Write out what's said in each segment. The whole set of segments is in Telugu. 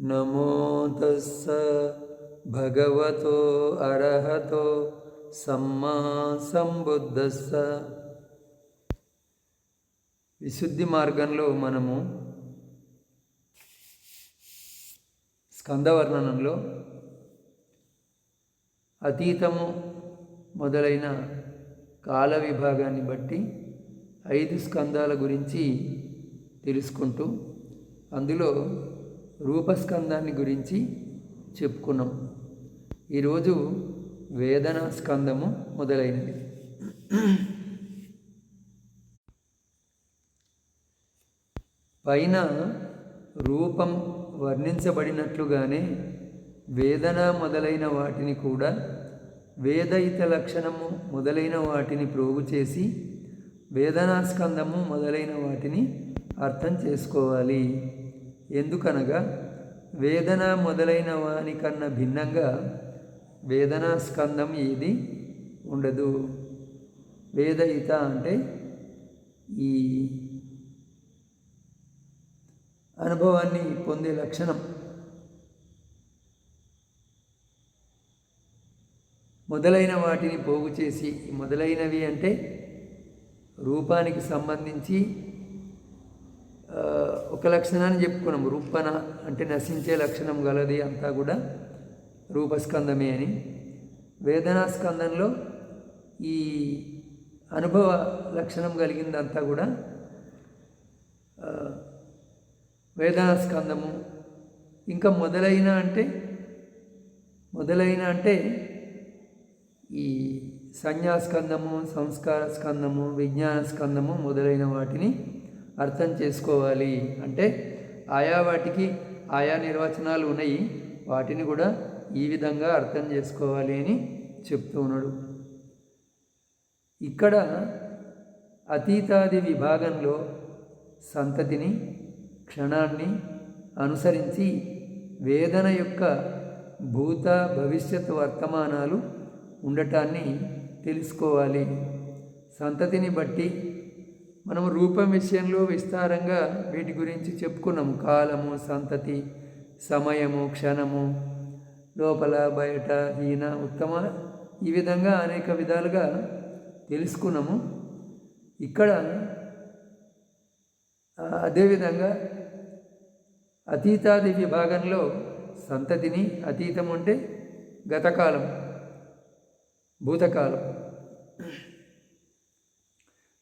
నమో తస్స భగవతో అర్హతో సమ్మా సంబుద్ధస్స. విశుద్ధి మార్గంలో మనము స్కందవర్ణనంలో అతీతము మొదలైన కాల విభాగాన్ని బట్టి ఐదు స్కందాల గురించి తెలుసుకుంటూ అందులో రూపస్కందాన్ని గురించి చెప్పుకున్నాం. ఈరోజు వేదనా స్కందము మొదలైనది. పైన రూపం వర్ణించబడినట్లుగానే వేదన మొదలైన వాటిని కూడా వేదయిత లక్షణము మొదలైన వాటిని ప్రోగు చేసి వేదనాస్కందము మొదలైన వాటిని అర్థం చేసుకోవాలి. ఎందుకనగా వేదన మొదలైన వానికన్నా భిన్నంగా వేదనా స్కందం ఏది ఉండదు. వేదయిత అంటే ఈ అనుభవాన్ని పొందే లక్షణం. మొదలైన వాటిని పోగు చేసి మొదలైనవి అంటే రూపానికి సంబంధించి ఒక లక్షణాన్ని చెప్పుకున్నాం. రూపణ అంటే నశించే లక్షణం గలది అంతా కూడా రూపస్కందమే అని. వేదనాస్కందంలో ఈ అనుభవ లక్షణం కలిగిందంతా కూడా వేదనాస్కందము. ఇంకా మొదలైన అంటే మొదలైన అంటే ఈ సంజ్ఞాస్కందము సంస్కార స్కందము విజ్ఞాన స్కందము మొదలైన వాటిని అర్థం చేసుకోవాలి. అంటే ఆయా వాటికి ఆయా నిర్వచనాలు ఉన్నాయి. వాటిని కూడా ఈ విధంగా అర్థం చేసుకోవాలి అని చెప్తూ ఉన్నాడు. ఇక్కడ అతీతాది విభాగంలో సంతతిని క్షణాన్ని అనుసరించి వేదన యొక్క భూత భవిష్యత్ వర్తమానాలు ఉండటాన్ని తెలుసుకోవాలి. సంతతిని బట్టి మనం రూపం విషయంలో విస్తారంగా వీటి గురించి చెప్పుకున్నాము. కాలము సంతతి సమయము క్షణము లోపల బయట హీన ఉత్తమ ఈ విధంగా అనేక విధాలుగా తెలుసుకున్నాము. ఇక్కడ అదేవిధంగా అతీతాది విభాగంలో సంతతిని అతీతం అంటే గతకాలం భూతకాలం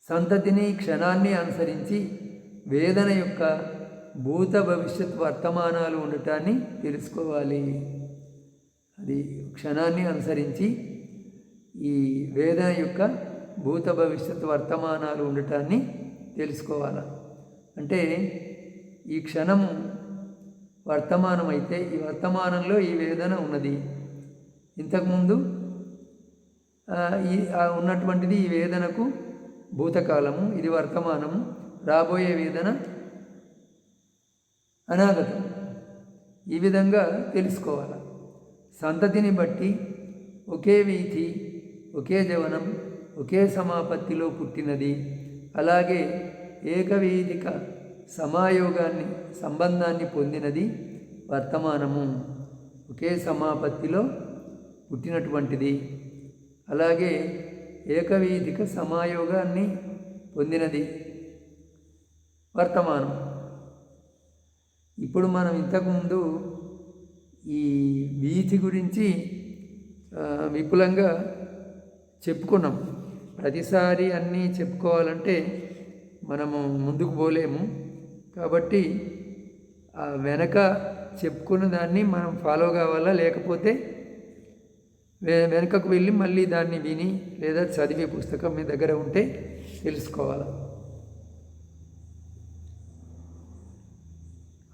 సంతతిని క్షణాన్ని అనుసరించి వేదన యొక్క భూత భవిష్యత్ వర్తమానాలు ఉండటాన్ని తెలుసుకోవాలి. అది క్షణాన్ని అనుసరించి ఈ వేదన యొక్క భూత భవిష్యత్ వర్తమానాలు ఉండటాన్ని తెలుసుకోవాలి. అంటే ఈ క్షణము వర్తమానం అయితే ఈ వర్తమానంలో ఈ వేదన ఉన్నది. ఇంతకుముందు ఈ ఉన్నటువంటిది ఈ వేదనకు భూతకాలము ఇది వర్తమానము రాబోయే వేదన అనాగతం. ఈ విధంగా తెలుసుకోవాలి. సంతతిని బట్టి ఒకే వీధి ఒకే జవనం ఒకే సమాపత్తిలో పుట్టినది. అలాగే ఏకవీధిక సమాయోగాన్ని సంబంధాన్ని పొందినది వర్తమానము. ఒకే సమాపత్తిలో పుట్టినటువంటిది. అలాగే ఏకవేదిక సమాయోగాన్ని పొందినది. వర్తమానం. ఇప్పుడు మనం ఇంతకుముందు ఈ వీధి గురించి విపులంగా చెప్పుకున్నాం. ప్రతిసారి అన్నీ చెప్పుకోవాలంటే మనము ముందుకు పోలేము. కాబట్టి ఆ వెనక చెప్పుకున్న దాన్ని మనం ఫాలో కావాలా లేకపోతే వెనుకకు వెళ్ళి మళ్ళీ దాన్ని విని లేదా చదివే పుస్తకం మీ దగ్గర ఉంటే తెలుసుకోవాలి.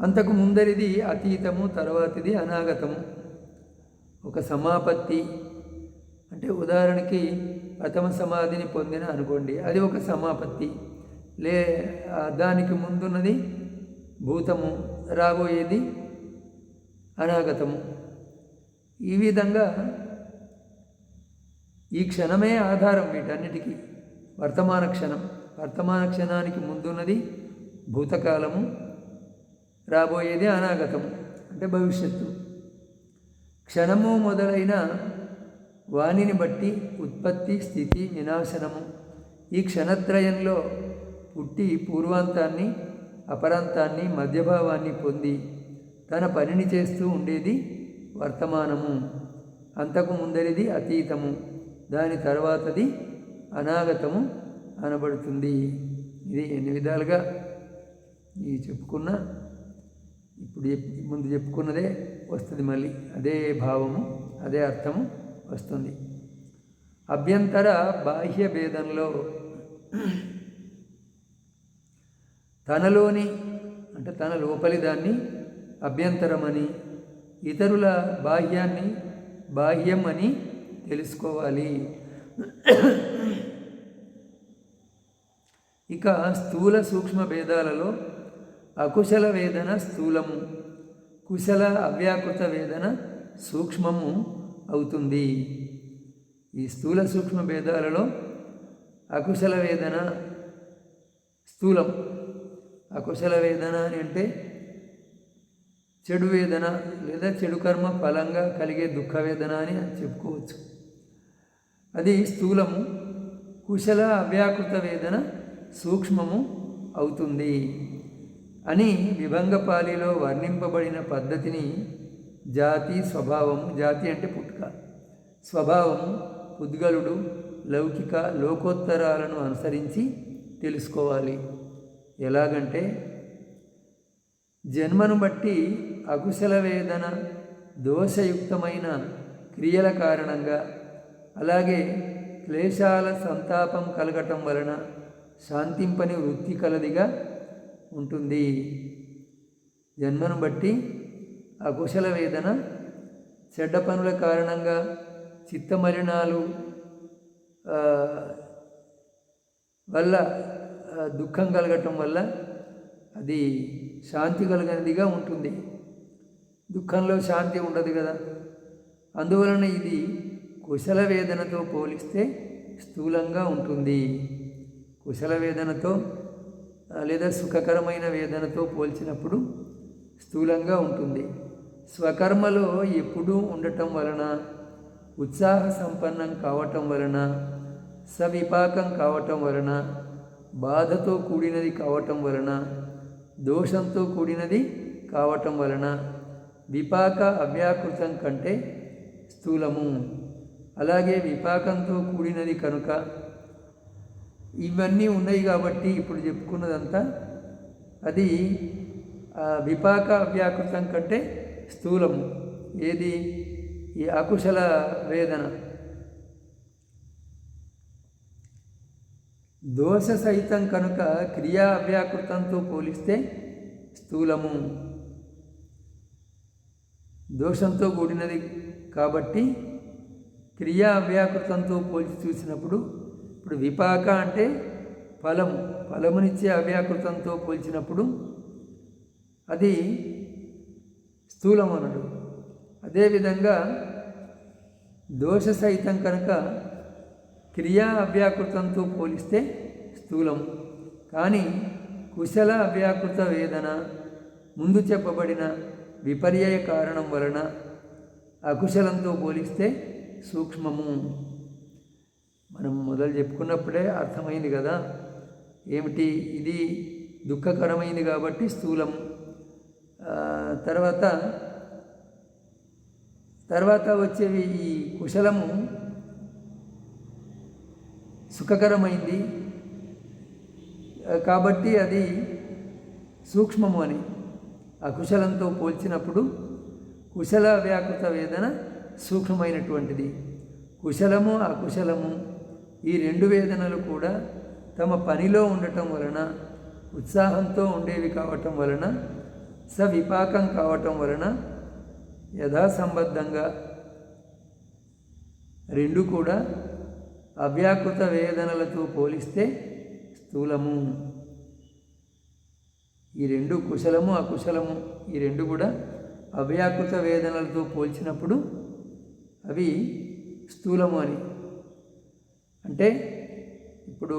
అంతకు ముందరిది అతీతము తర్వాతిది అనాగతము. ఒక సమాపత్తి అంటే ఉదాహరణకి ప్రథమ సమాధిని పొందిన అనుకోండి అది ఒక సమాపత్తి. లే దానికి ముందున్నది భూతము రాబోయేది అనాగతము. ఈ విధంగా ఈ క్షణమే ఆధారం వీటన్నిటికీ. వర్తమాన క్షణం. వర్తమాన క్షణానికి ముందున్నది భూతకాలము. రాబోయేది అనాగతము. అంటే భవిష్యత్తు. క్షణము మొదలైన వాణిని బట్టి ఉత్పత్తి స్థితి వినాశనము ఈ క్షణత్రయంలో పుట్టి పూర్వాంతాన్ని అపరాంతాన్ని మధ్యభావాన్ని పొంది తన పనిని చేస్తూ ఉండేది వర్తమానము. అంతకు ముందరిది అతీతము. దాని తర్వాతది అనాగతము అనబడుతుంది. ఇది ఎన్ని విధాలుగా ఈ చెప్పుకున్న ఇప్పుడు ముందు చెప్పుకున్నదే వస్తుంది మళ్ళీ. అదే భావము అదే అర్థము వస్తుంది. అభ్యంతర బాహ్య భేదంలో తనలోని అంటే తన లోపలి దాన్ని అభ్యంతరమని ఇతరుల బాహ్యాన్ని బాహ్యం అని తెలుసుకోవాలి. ఇక స్థూల సూక్ష్మ భేదాలలో అకుశల వేదన స్థూలము కుశల అవ్యాకృత వేదన సూక్ష్మము అవుతుంది. ఈ స్థూల సూక్ష్మ భేదాలలో అకుశల వేదన స్థూలం. అకుశల వేదన అని అంటే చెడు వేదన లేదా చెడు కర్మ ఫలంగా కలిగే దుఃఖ వేదన అని చెప్పుకోవచ్చు. అది స్థూలము కుశల అవ్యాకృత వేదన సూక్ష్మము అవుతుంది అని విభంగపాలిలో వర్ణింపబడిన పద్ధతిని జాతి స్వభావము జాతి అంటే పుట్టుక. స్వభావము ఉద్గలుడు లౌకిక లోకోత్తరాలను అనుసరించి తెలుసుకోవాలి. ఎలాగంటే జన్మను బట్టి అకుశల వేదన దోషయుక్తమైన క్రియల కారణంగా అలాగే క్లేశాల సంతాపం కలగటం వలన శాంతింపని వృత్తి కలదిగా ఉంటుంది. జన్మను బట్టి అకుశల వేదన చెడ్డ పనుల కారణంగా చిత్తమలినాలు వల్ల దుఃఖం కలగటం వల్ల అది శాంతి కలిగినదిగా ఉంటుంది. దుఃఖంలో శాంతి ఉండదు కదా. అందువలన ఇది కుశల వేదనతో పోలిస్తే స్థూలంగా ఉంటుంది. కుశల వేదనతో లేదా సుఖకరమైన వేదనతో పోల్చినప్పుడు స్థూలంగా ఉంటుంది. స్వకర్మలో ఎప్పుడూ ఉండటం వలన ఉత్సాహ సంపన్నం కావటం వలన సవిపాకం కావటం వలన బాధతో కూడినది కావటం వలన దోషంతో కూడినది కావటం వలన విపాక అవ్యాకృతం కంటే స్థూలము. అలాగే విపాకంతో కూడినది కనుక ఇవన్నీ ఉన్నాయి కాబట్టి ఇప్పుడు చెప్పుకున్నదంతా అది విపాక అవ్యాకృతం కంటే స్థూలము. ఏది? ఈ అకుశల వేదన. దోష సహితం కనుక క్రియా అవ్యాకృతంతో పోలిస్తే స్థూలము. దోషంతో కూడినది కాబట్టి క్రియా అవ్యాకృతంతో పోల్చి చూసినప్పుడు ఇప్పుడు విపాక అంటే ఫలము ఫలమునిచ్చే అవ్యాకృతంతో పోల్చినప్పుడు అది స్థూలం అనడు అదేవిధంగా దోష సహితం కనుక క్రియా అవ్యాకృతంతో పోలిస్తే స్థూలం. కానీ కుశల అవ్యాకృత వేదన ముందు చెప్పబడిన విపర్యయ కారణం వలన అకుశలంతో పోలిస్తే సూక్ష్మము. మనం మొదలు చెప్పుకున్నప్పుడే అర్థమైంది కదా. ఏమిటి? ఇది దుఃఖకరమైంది కాబట్టి స్థూలం. తర్వాత తర్వాత వచ్చేవి ఈ కుశలము. సుఖకరమైంది. కాబట్టి అది సూక్ష్మము అని. అకుశలంతో పోల్చినప్పుడు కుశల వ్యాకృత వేదన సూక్ష్మమైనటువంటిది. కుశలము అకుశలము ఈ రెండు వేదనలు కూడా తమ పనిలో ఉండటం వలన ఉత్సాహంతో ఉండేవి కావటం వలన సవిపాకం కావటం వలన యథాసంబద్ధంగా రెండు కూడా అవ్యాకృత వేదనలతో పోలిస్తే స్థూలము. ఈ రెండు కుశలము అకుశలము ఈ రెండు కూడా అవ్యాకృత వేదనలతో పోల్చినప్పుడు అవి స్థూలము అని. అంటే ఇప్పుడు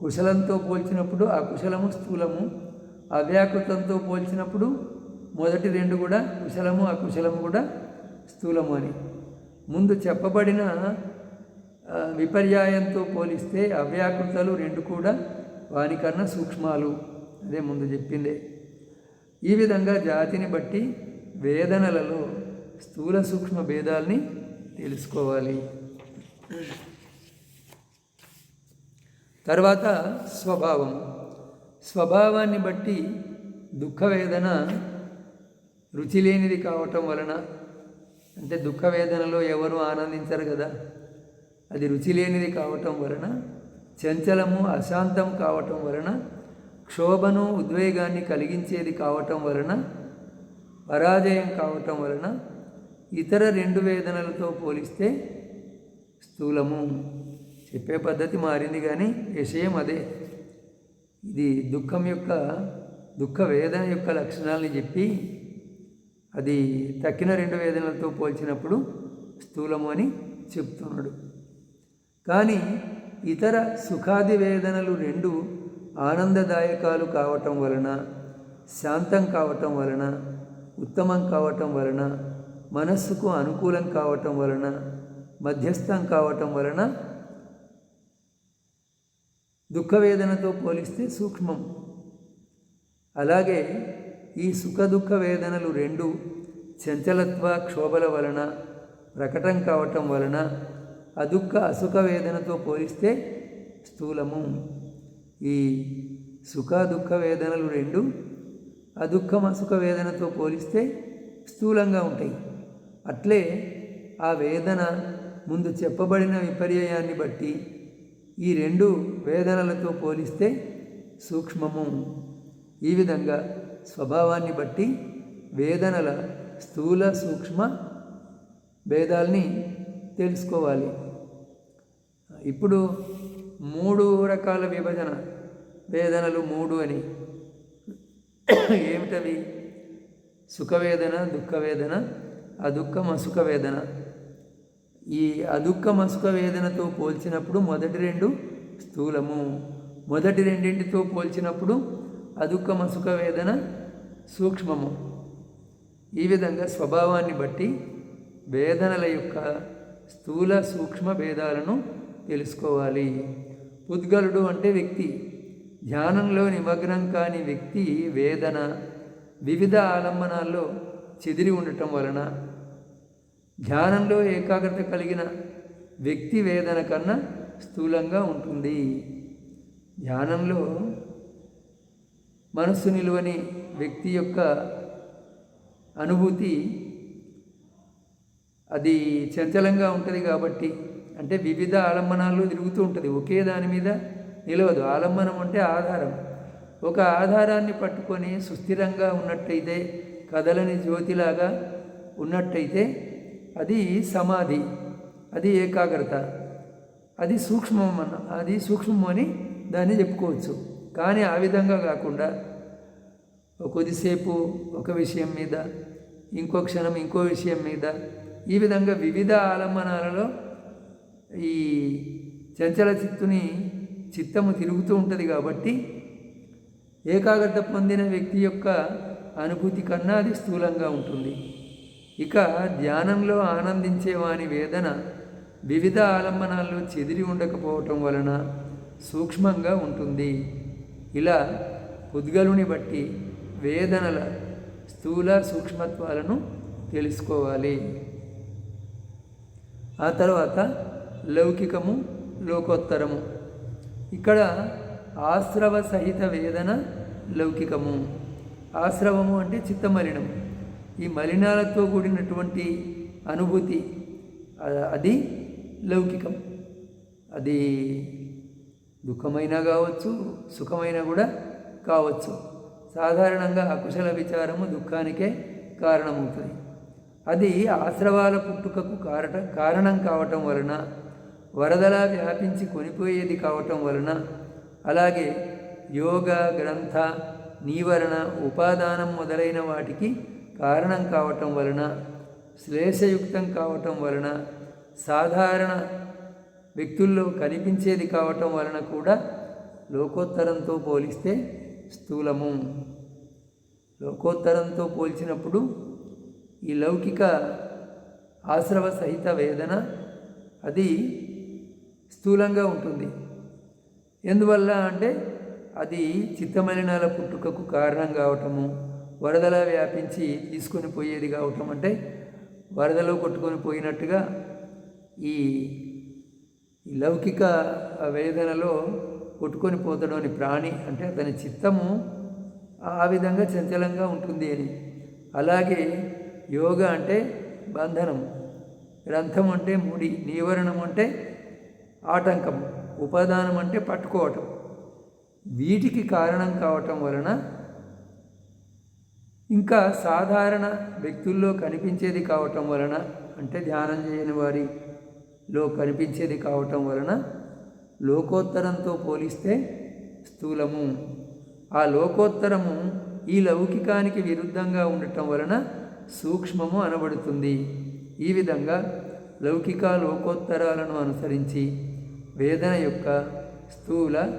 కుశలంతో పోల్చినప్పుడు అకుశలము స్థూలము అవ్యాకృతంతో పోల్చినప్పుడు మొదటి రెండు కూడా కుశలము అకుశలము కూడా స్థూలము అని. ముందు చెప్పబడిన విపర్యాయంతో పోలిస్తే అవ్యాకృతలు రెండు కూడా వానికన్నా సూక్ష్మాలు. అదే ముందు చెప్పిందే. ఈ విధంగా జాతిని బట్టి వేదనలలో స్థూల సూక్ష్మ భేదాల్ని తెలుసుకోవాలి. తర్వాత స్వభావం. స్వభావాన్ని బట్టి దుఃఖ వేదన రుచి లేనిది కావటం వలన అంటే దుఃఖ వేదనలో ఎవరు ఆనందించరు కదా. అది రుచి లేనిది కావటం వలన చంచలము అశాంతం కావటం వలన క్షోభను ఉద్వేగాన్ని కలిగించేది కావటం వలన పరాజయం కావటం వలన ఇతర రెండు వేదనలతో పోలిస్తే స్థూలము. చెప్పే పద్ధతి మారింది కానీ విషయం అదే. ఇది దుఃఖం యొక్క దుఃఖ వేదన యొక్క లక్షణాలని చెప్పి అది తక్కిన రెండు వేదనలతో పోల్చినప్పుడు స్థూలము అని చెప్తున్నాడు. కానీ ఇతర సుఖాది వేదనలు రెండు ఆనందదాయకాలు కావటం వలన శాంతం కావటం వలన ఉత్తమం కావటం వలన మనస్సుకు అనుకూలం కావటం వలన మధ్యస్థం కావటం వలన దుఃఖవేదనతో పోలిస్తే సూక్ష్మం. అలాగే ఈ సుఖ దుఃఖ వేదనలు రెండు చంచలత్వ క్షోభల వలన ప్రకటం కావటం వలన అదుఃఖ అసుఖ వేదనతో పోలిస్తే స్థూలము. ఈ సుఖ దుఃఖ వేదనలు రెండు అదుఃఖం అసుఖ వేదనతో పోలిస్తే స్థూలంగా ఉంటాయి. అట్లే ఆ వేదన ముందు చెప్పబడిన విపర్యయాన్ని బట్టి ఈ రెండు వేదనలతో పోలిస్తే సూక్ష్మము. ఈ విధంగా స్వభావాన్ని బట్టి వేదనల స్థూల సూక్ష్మ భేదాల్ని తెలుసుకోవాలి. ఇప్పుడు మూడు రకాల విభజన వేదనలు మూడు అని. ఏమిటవి? సుఖవేదన దుఃఖవేదన అదుఃఖం అసుఖవేదన. ఈ అదుఃఖం అసుఖవేదనతో పోల్చినప్పుడు మొదటి రెండు స్థూలము. మొదటి రెండింటితో పోల్చినప్పుడు అదుఃఖం అసుఖవేదన సూక్ష్మము. ఈ విధంగా స్వభావాన్ని బట్టి వేదనల యొక్క స్థూల సూక్ష్మ భేదాలను తెలుసుకోవాలి. ఉద్గలుడు అంటే వ్యక్తి. ధ్యానంలో నిమగ్నం కాని వ్యక్తి వేదన వివిధ ఆలంబనాల్లో చెదిరి ఉండటం వలన ధ్యానంలో ఏకాగ్రత కలిగిన వ్యక్తి వేదన కన్నా స్థూలంగా ఉంటుంది. ధ్యానంలో మనస్సు నిలువని వ్యక్తి యొక్క అనుభూతి అది చంచలంగా ఉంటుంది కాబట్టి అంటే వివిధ ఆలంబనాల్లో తిరుగుతూ ఉంటుంది. ఒకే దాని మీద నిలవదు. ఆలంబనం అంటే ఆధారం. ఒక ఆధారాన్ని పట్టుకొని సుస్థిరంగా ఉన్నట్టయితే కదలని జ్యోతిలాగా ఉన్నట్టయితే అది సమాధి అది ఏకాగ్రత అది సూక్ష్మం అన్న అది సూక్ష్మం అని దాన్ని చెప్పుకోవచ్చు. కానీ ఆ విధంగా కాకుండా కొద్దిసేపు ఒక విషయం మీద ఇంకో క్షణం ఇంకో విషయం మీద ఈ విధంగా వివిధ ఆలంబనాలలో ఈ చంచల చిత్తుని చిత్తము తిరుగుతూ ఉంటుంది కాబట్టి ఏకాగ్రత పొందిన వ్యక్తి యొక్క అనుభూతి కన్నా అది స్థూలంగా ఉంటుంది. ఇక ధ్యానంలో ఆనందించే వాని వేదన వివిధ ఆలంబనాల్లో చెదిరి ఉండకపోవటం వలన సూక్ష్మంగా ఉంటుంది. ఇలా పుద్గలుని బట్టి వేదనల స్థూల సూక్ష్మత్వాలను తెలుసుకోవాలి. ఆ తర్వాత లౌకికము లోకోత్తరము. ఇక్కడ ఆశ్రవ సహిత వేదన లౌకికము. ఆశ్రవము అంటే చిత్తమలినం ఈ మలినాలతో కూడినటువంటి అనుభూతి అది లౌకికం. అది దుఃఖమైనా కావచ్చు సుఖమైనా కూడా కావచ్చు. సాధారణంగా అకుశల విచారము దుఃఖానికే కారణమవుతుంది. అది ఆశ్రవాల పుట్టుకకు కారట కారణం కావటం వలన వరదలా వ్యాపించి కొనిపోయేది కావటం వలన అలాగే యోగ గ్రంథ నీవరణ ఉపాదానం మొదలైన వాటికి కారణం కావటం వలన శ్లేషయుక్తం కావటం వలన సాధారణ వ్యక్తుల్లో కనిపించేది కావటం వలన కూడా లోకోత్తరంతో పోలిస్తే స్థూలము. లోకోత్తరంతో పోల్చినప్పుడు ఈ లౌకిక ఆశ్రవ సహిత వేదన అది స్థూలంగా ఉంటుంది. ఎందువల్ల అంటే అది చిత్తమలినాల పుట్టుకకు కారణం కావటము వరదలా వ్యాపించి తీసుకొని పోయేది కావటం అంటే వరదలో కొట్టుకొని పోయినట్టుగా ఈ లౌకిక వేదనలో కొట్టుకొని పోతాడు అని ప్రాణి అంటే అతని చిత్తము ఆ విధంగా చంచలంగా ఉంటుంది అని. అలాగే యోగ అంటే బంధనం గ్రంథం అంటే ముడి నివారణం అంటే ఆటంకం. ఉపాదానం అంటే పట్టుకోవటం. వీటికి కారణం కావటం వలన ఇంకా సాధారణ వ్యక్తుల్లో కనిపించేది కావటం వలన అంటే ధ్యానం చేయని వారిలో కనిపించేది కావటం వలన లోకోత్తరంతో పోలిస్తే స్థూలము. ఆ లోకోత్తరము ఈ లౌకికానికి విరుద్ధంగా ఉండటం వలన సూక్ష్మము అనబడుతుంది. ఈ విధంగా లౌకిక లోకోత్తరాలను అనుసరించి వేదన యొక్క స్థూల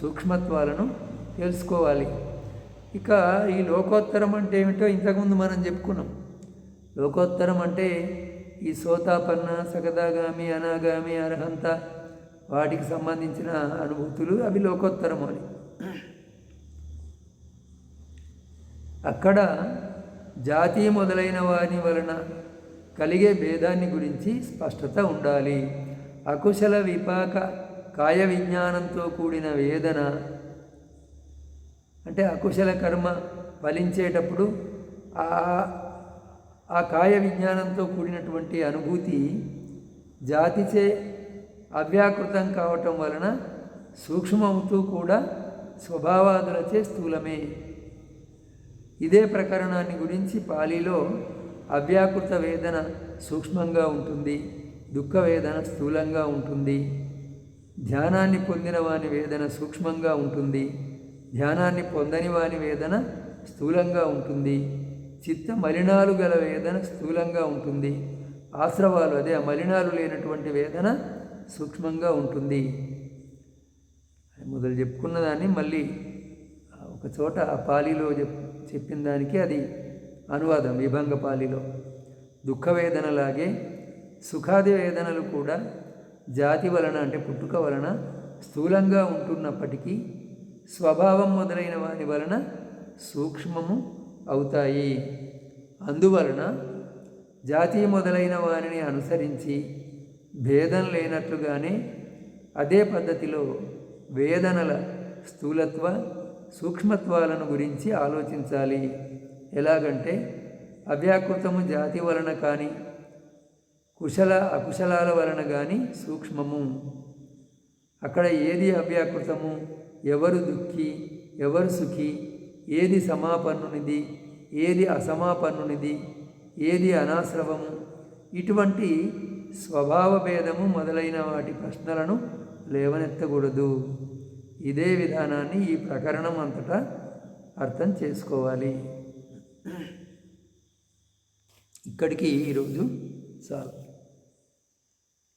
సూక్ష్మత్వాలను తెలుసుకోవాలి. ఇక ఈ లోకోత్తరం అంటే ఏమిటో ఇంతకుముందు మనం చెప్పుకున్నాం. లోకోత్తరం అంటే ఈ సోతాపన్న సగదాగామి అనాగామి అర్హంత వాటికి సంబంధించిన అనుభూతులు. అవి లోకోత్తరం అని. అక్కడ జాతి మొదలైన వారి వలన కలిగే భేదాన్ని గురించి స్పష్టత ఉండాలి. అకుశల విపాక కాయ విజ్ఞానంతో కూడిన వేదన. అంటే అకుశల కర్మ ఫలించేటప్పుడు ఆ ఆ కాయ విజ్ఞానంతో కూడినటువంటి అనుభూతి జాతిచే అవ్యాకృతం కావటం వలన సూక్ష్మవుతూ కూడా స్వభావాదులచే స్థూలమే. ఇదే ప్రకరణాన్ని గురించి పాలీలో అవ్యాకృత వేదన సూక్ష్మంగా ఉంటుంది. దుఃఖ వేదన స్థూలంగా ఉంటుంది. ధ్యానాన్ని పొందిన వాని వేదన సూక్ష్మంగా ఉంటుంది. ధ్యానాన్ని పొందని వాని వేదన స్థూలంగా ఉంటుంది. చిత్త మలినాలు గల వేదన స్థూలంగా ఉంటుంది. ఆశ్రవాలు అదే ఆ మలినాలు లేనటువంటి వేదన సూక్ష్మంగా ఉంటుంది. మొదలు చెప్పుకున్న దాన్ని మళ్ళీ ఒక చోట ఆ పాలీలో చెప్ చెప్పిన దానికి అది అనువాదం విభంగ పాలిలో. దుఃఖ వేదనలాగే సుఖాది వేదనలు కూడా జాతి వలన అంటే పుట్టుక వలన స్థూలంగా ఉంటున్నప్పటికీ స్వభావం మొదలైన వాని వలన సూక్ష్మము అవుతాయి. అందువలన జాతి మొదలైన వారిని అనుసరించి భేదం లేనట్లుగానే అదే పద్ధతిలో వేదనల స్థూలత్వ సూక్ష్మత్వాలను గురించి ఆలోచించాలి. ఎలాగంటే అవ్యాకృతము జాతి వలన కానీ కుశల అకుశలాల వలన కానీ సూక్ష్మము. అక్కడ ఏది అవ్యాకృతము? ఎవరు దుఃఖి? ఎవరు సుఖి? ఏది సమాపన్నునిది? ఏది అసమాపన్నునిది? ఏది అనాశ్రవము? ఇటువంటి స్వభావ భేదము మొదలైన వాటి ప్రశ్నలను లేవనెత్తకూడదు. ఇదే విధానాన్ని ఈ ప్రకరణం అంతటా అర్థం చేసుకోవాలి. ఇక్కడికి ఈరోజు చాలు